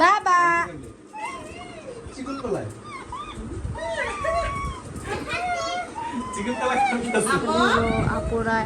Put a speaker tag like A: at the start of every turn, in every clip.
A: বাবা আপুরা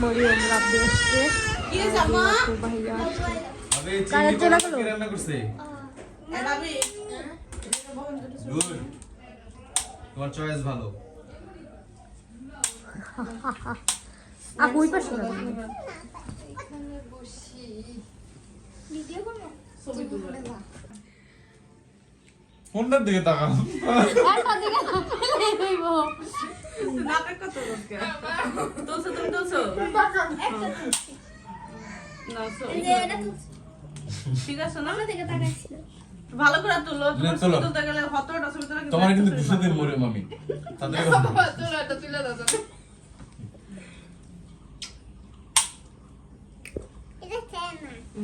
A: মরিয়ম রাব্বি আসছে ভাইয়া
B: চিংড়ি
A: চলে
B: কলাই রান্না করছে? গুড তোমার চয়েস ভালো।
A: আপু ওই পাশে যাবে
B: কোনটার দিকে তাকাও।
C: না, ঠিক আছে না? ভালো করে তুলো
B: তুলো।
C: ছবি তুলতে গেলে হতটা ছবি তুলে
B: তোমার কিন্তু দুশো দিন মরে মামি। তাদের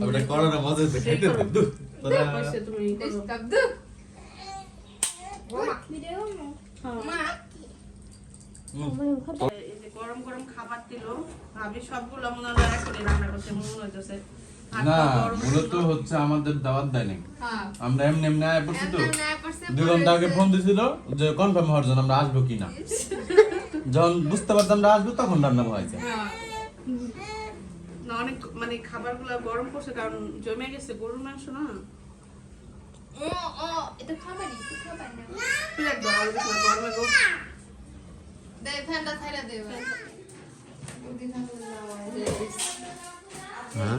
B: ওটা করো না মজা হচ্ছে খাইতে দে দু
C: তুমি করো। গরম গরম খাবার দিল ভাবি সবগুলো মনে হয় রান্না করছে মনে হইতেছে।
B: না মূলত হচ্ছে আমাদের দাওয়াত দেয় নাই। আমরা এমনি এমনি আয় পড়ছি তো। দুই ঘণ্টা আগে ফোন দিছিল যে কনফার্ম হওয়ার জন্য আমরা আসব কিনা। যখন বুঝতে পারতাম আমরা আসব তখন রান্না হয়েছে
C: না অনেক মানে খাবারগুলো গরম করছে কারণ জমে গেছে গরুর মাংস না।
D: হ্যাঁ।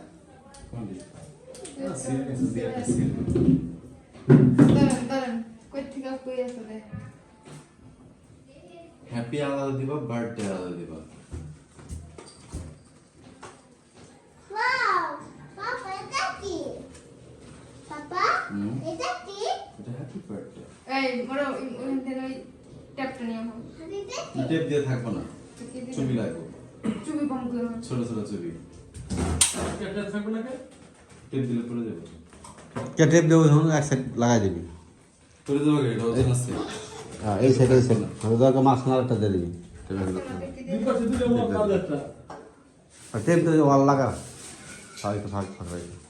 E: এটা কি?
B: এটা হ্যাপি বার্থডে
E: এটা কি?
B: টেপ দিয়ে থাকব না। ছবি লাগবে। ছোট ছোট ছবি। টেপ থাকবে না কে টেপ দিলে পড়ে যাবে।
D: কে টেপ দেবো ধরুন এক সাইড লাগাই দিবি।
B: পড়ে যাবে কে এটা ওজন আছে।
D: হ্যাঁ এই সাইড এই সাইড আমি তোকে মাছ নাড়াটা দিয়ে দিবি। আর টেপ দিয়ে ওয়াল লাগা। সাইড থাক রাখবি।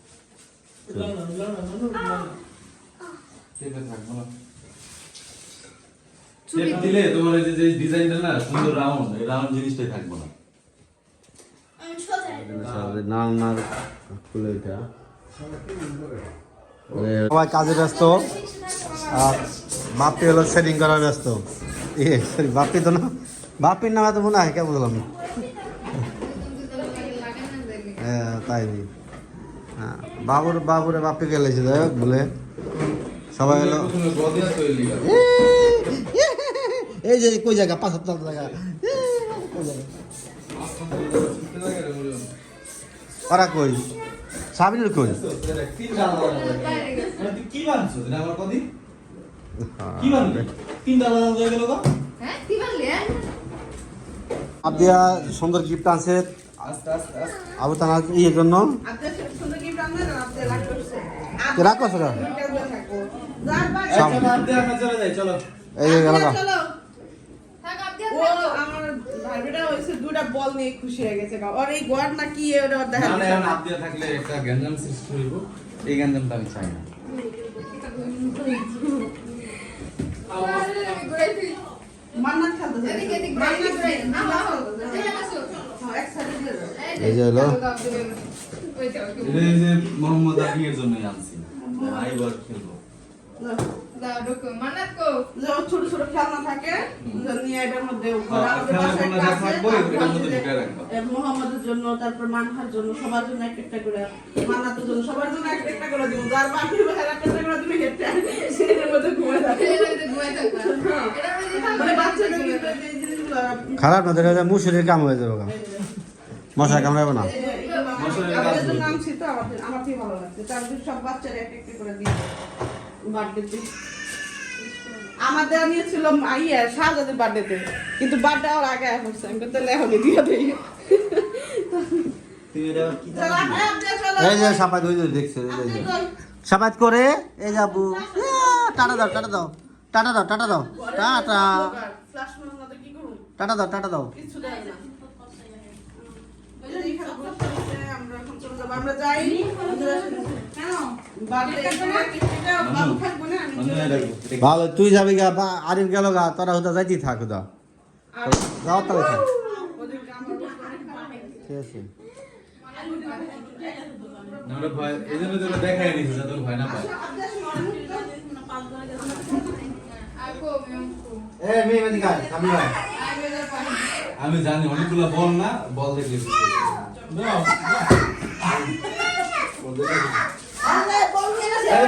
B: দিলে তোমার এই যে যে ডিজাইনটা না সুন্দর রাউন্ড এই রাউন্ড জিনিসটাই থাকব না।
E: আমি সোজা।
D: সারাদিন নাম না খুলে এটা। সবাই কাজে ব্যস্ত। আর বাপি হলো সেটিং করার ব্যস্ত। এ সরি বাপি তো না বাপির নামে তো মনে হয় কে বুঝলাম না হ্যাঁ তাই বাবুর বাবুরে বাপি গেলেছে যাই হোক বলে সবাই
B: করা
D: এই যে কই জায়গা? পাঁচ জায়গা। কই ওরা কই? সাবিনুর কই?
B: কি বানছো আমার কি বানবে হয়ে গেল গো
D: আবিয়া সুন্দর গিফট আনছে।
B: আস্তে
D: আবু তানার ইয়ের জন্য
C: রাগ করছে
B: এই
D: গেল
C: হয়ে। এই
B: গ্যাঞ্জামটা আমি চাই না
D: এই যে হলো।
B: এই যে মোহাম্মদ জন্য আনছি। খেলব।
C: ছোট ছোট খেলনা থাকে জন্য তারপর জন্য সবার জন্য একটা করে জন্য সবার জন্য একটা করে
D: খারাপ না দেখা যায় মুসুরির কাম হয়ে যাবে মশা কামড়াবে না
C: আমাদের তো নাম ছিল তো আমাদের আমার থেকে ভালো লাগছে তার জন্য সব বাচ্চারা এক একটা করে দিয়ে বার্থডেতে নিয়েছিল ইয়ে শাহজাদের বার্থডেতে কিন্তু বার্থডে আর আগে আসছে আমি তো লেহলে দিয়ে দিই
D: এই যে সাপাত দেখছে? সাপাত করে এই যাবু টাটা দাও টাটা দাও টাটা দাও টাটা দাও টাটা? টাটা দাও টাটা দাও
C: কিচ্ছু দেয় না। ওই যে এখানে বসে আছে,
D: ভালো, তুই যাবি গা, বা, আরিফ গেল গা, তোরা হুদা যাইতেই থাক হুদা। ঠিক আছে।
B: ভয় না পায়। আমি জানি অনেকগুলো বল না বল পারবি।
C: আরে,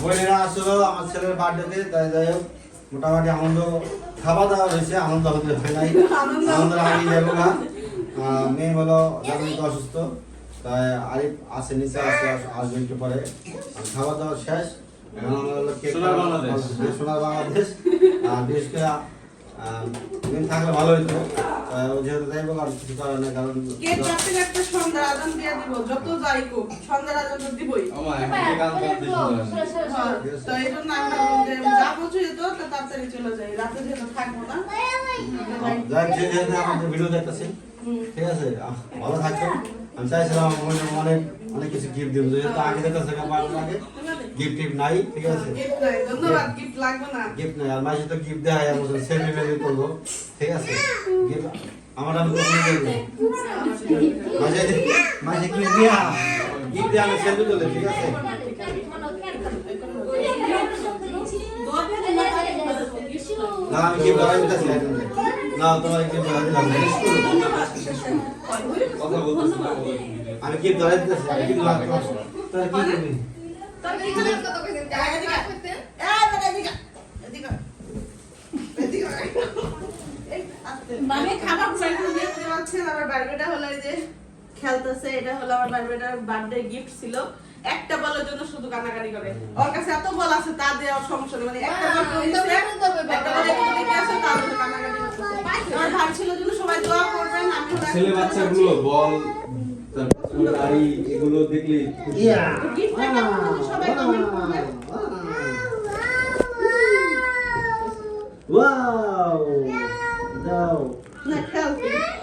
D: বোনেরা আসলো আমার ছেলের বার্থডেতে তাই যাই হোক মোটামুটি আনন্দ খাওয়া দাওয়া হয়েছে আনন্দ হতে হয় নাই আনন্দ আমি যাব না। মেয়ে হলো জানুনি অসুস্থ তাই আরিফ আসে নিচে আসে আস- আসবে একটু পরে। আর খাওয়া দাওয়া শেষ
B: বাংলাদেশ।
D: সোনার বাংলাদেশ। আর বিশেষ করে আহ, দিন থাকলে ভালো হইতো। যেহেতু যাই বলো আর কিছু করার নেই কারণ
C: কেক কাটতে কাটতে সন্ধ্যার আজান দিয়ে দিব যত যাই হোক সন্ধ্যার আজান তো দিবই।
B: আমার করতে শুরু
C: হ্যাঁ, তো এই জন্য আমি ভাবলাম যে পৌঁছে তো তাড়াতাড়ি চলে যাই। রাতে যেহেতু থাকব না।
D: যাই যে যেহেতু আমাদের ভিডিও দেখতেছি ঠিক আছে ভালো থাকবেন। আমি চাইছিলাম অনেক অনেক কিছু গিফট দিব যেহেতু আগে দেখতেছে আগে। গিফট টিফট নাই ঠিক আছে?
C: গিফট নাই ধন্যবাদ গিফট লাগবে না।
D: গিফট নাই আর মাঝে তো গিফট দেয় আমার সেলফি মেলফি করব ঠিক আছে? Gift আমার আমি করব মাঝে মাঝে গিফট দিয়া? গিফট দিয়ে আমি সেলফি তুলে ঠিক আছে? না আমি গিফট দেওয়া দিতেছি না তোমার গিফট দেওয়া দিলাম। আমি গিফট দেওয়া দিতেছি আমি গিফট দেওয়া তোর কি করবি
C: এই বেটা, এদিকে। এদিকে। এদিকে। এই, আস্তে। আমি খাবার পাচ্ছেন আমার বার্থডেটা হলো যে খেলতেছে এটা হলো আমার বার্থডেটার বার্থডে গিফট ছিল। একটা বলের জন্য শুধু কান্নাকাটি করে। ওর কাছে এত বল আছে তা দেওয়ার সমস্যা মানে একটা বল একটা আছে করতেছে। ভাই ছিল জন্য সবাই দোয়া করবেন আমি
B: ছেলে বাচ্চাগুলো বল তারপর গাড়ি এগুলো দেখলে
D: ইয়া
C: গিফট একটা সবাই কমেন্ট করবেন
D: ওয়াও দাও
C: না খেল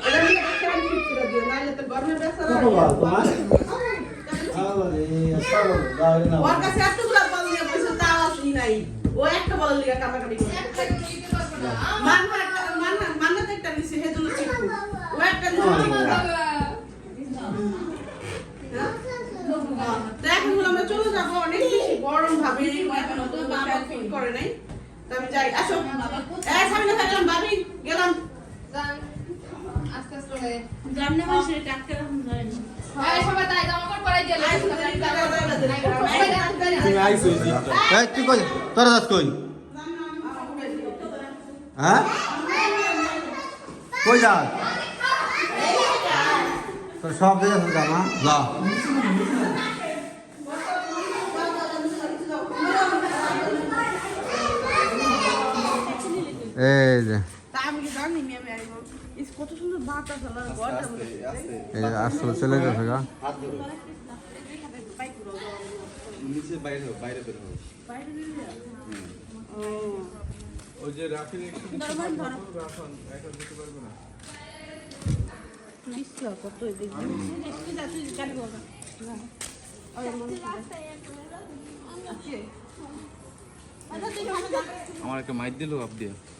C: এটা নিয়ে একটা গিফট করে দিও নাহলে তো গরমের বেচারা
D: কত বল তোমার আরে সব দাও না
C: ওর কাছে এতগুলো বল নিয়ে বসে তাও আসি নাই ও একটা বল লিগে কাটাকাটি করে মান্না মান্না মান্না তো একটা নিছে হেজন্য চিকু ও একটা নিছে চিকু তো এখন হলো আমরা চলে যাব অনেক বেশি গরম ভাবে এখন তো বাবা ফিট করে নাই তো আমি যাই আসো। এই সামনে থাকলাম ভাবি গেলাম।
D: তোরা যাস কই? হ্যাঁ? কই যা তোর সব দেখে যা এই যে
C: তা আমি কি জানি মেমে আইব ইস কত সুন্দর বাতাস হলো ঘরটা
D: এই যে আসলে চলে গেছে গা।
B: নিচে বাইরে বাইরে বের
C: ও।
B: ওই যে একটু রাফান একা দিতে পারবে না।
C: কত
B: আমার একটা মাইর দিল আপ দিয়ে।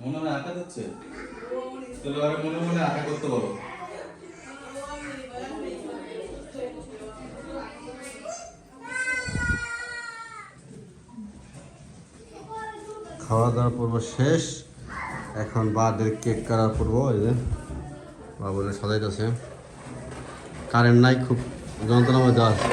B: মনে মনে আঁকা যাচ্ছে? মনে মনে আঁকা করতে বলো।
D: খাওয়া দাওয়ার পর্ব শেষ। এখন বার্থডে কেক কাটার পর্ব, এই যে বাবুলে সাজাইতেছে। কারেন্ট নাই, খুব যন্ত্রণার মধ্যে আছে।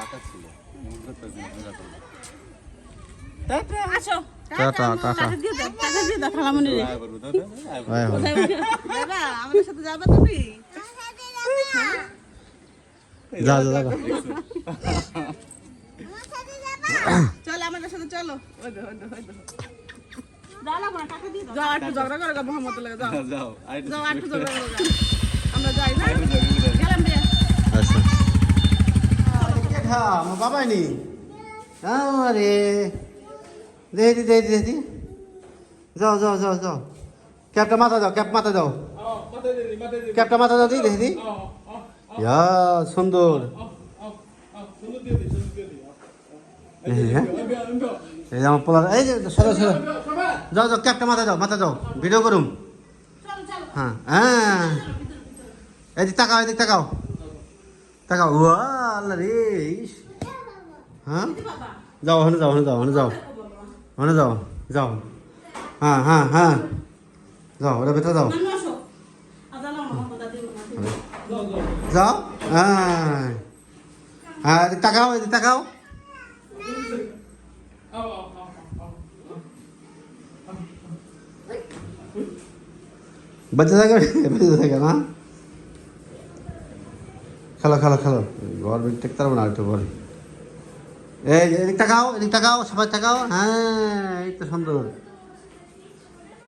B: আয়
D: হো।
C: যাবা আমাদের সাথে যাবা তুমি
D: যাও যাও যাও
C: চলো আমাদের সাথে চলো। ওই দো ওই দো যাও একটু ঝগড়া করো মোহাম্মদ যাও।
B: যাও
C: যাও একটু ঝগড়া করো। আমরা যাই না
D: খা আমার বাবাই নি আরে, দেখি দেখি দেখি। যাও যাও যাও যাও। ক্যাপটা মাথা দাও, ক্যাপ মাথা দাও। ক্যাপটা মাথা দাও, দেখি দেখি। ইয়া, সুন্দর। হ্যাঁ? এই আমার পোলা এই যে, সরো সরো। যাও যাও, ক্যাপটা মাথা দাও মাথা দাও। ভিডিও করুম। হ্যাঁ হ্যাঁ। এদিক তাকাও এদিক তাকাও। তাকাও ওয়া আল্লাহ রে ইস। হ্যাঁ যাও ওখানে যাও ওখানে যাও ওখানে যাও ওখানে যাও যাও হ্যাঁ হ্যাঁ হ্যাঁ যাও ওটা ভেতরে যাও যাও হ্যাঁ হ্যাঁ এদিক তাকাও এদিক তাকাও বেঁচে থাকে বেঁচে থাকে না খেলো খেলো খেলো। ঘর বেড টেকতে পারব না একটু পরে এই, এদিকটা খাও তাকাও এদিক তাকাও, সবাই তাকাও। হ্যাঁ এই তো সুন্দর